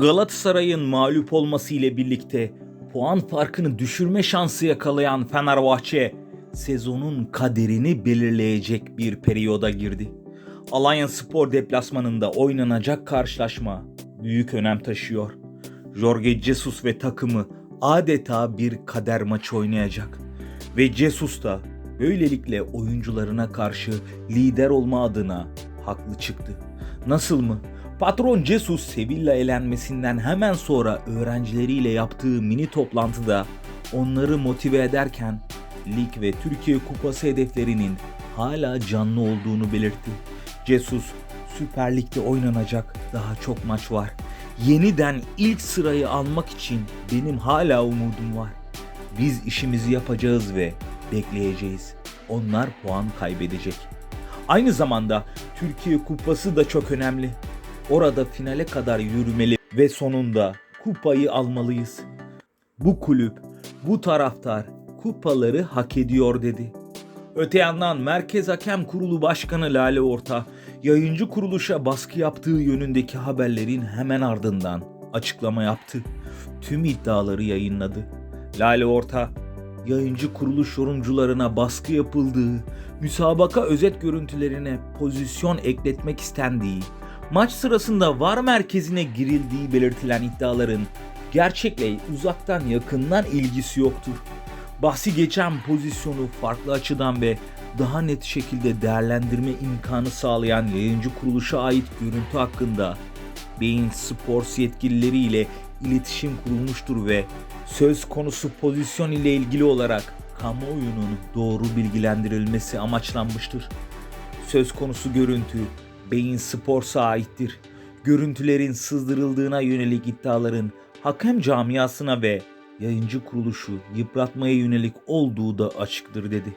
Galatasaray'ın mağlup olması ile birlikte puan farkını düşürme şansı yakalayan Fenerbahçe sezonun kaderini belirleyecek bir periyoda girdi. Allianz Spor deplasmanında oynanacak karşılaşma büyük önem taşıyor. Jorge Jesus ve takımı adeta bir kader maçı oynayacak. Ve Jesus da böylelikle oyuncularına karşı lider olma adına haklı çıktı. Nasıl mı? Patron Jesus Sevilla elenmesinden hemen sonra öğrencileriyle yaptığı mini toplantıda onları motive ederken lig ve Türkiye Kupası hedeflerinin hala canlı olduğunu belirtti. Jesus Süper Lig'de oynanacak daha çok maç var. Yeniden ilk sırayı almak için benim hala umudum var. Biz işimizi yapacağız ve bekleyeceğiz. Onlar puan kaybedecek. Aynı zamanda Türkiye Kupası da çok önemli. Orada finale kadar yürümeli ve sonunda kupayı almalıyız. Bu kulüp, bu taraftar kupaları hak ediyor dedi. Öte yandan Merkez Hakem Kurulu Başkanı Lale Orta, yayıncı kuruluşa baskı yaptığı yönündeki haberlerin hemen ardından açıklama yaptı. Tüm iddiaları yayınladı. Lale Orta, yayıncı kuruluş yorumcularına baskı yapıldığı, müsabaka özet görüntülerine pozisyon ekletmek istendiği, maç sırasında VAR merkezine girildiği belirtilen iddiaların gerçekle uzaktan yakından ilgisi yoktur. Bahsi geçen pozisyonu farklı açıdan ve daha net şekilde değerlendirme imkanı sağlayan yayıncı kuruluşa ait görüntü hakkında Beyin Sports yetkilileriyle iletişim kurulmuştur ve söz konusu pozisyon ile ilgili olarak kamuoyunun doğru bilgilendirilmesi amaçlanmıştır. Söz konusu görüntü Beyin Sports'a aittir. Görüntülerin sızdırıldığına yönelik iddiaların hakem camiasına ve yayıncı kuruluşu yıpratmaya yönelik olduğu da açıktır dedi.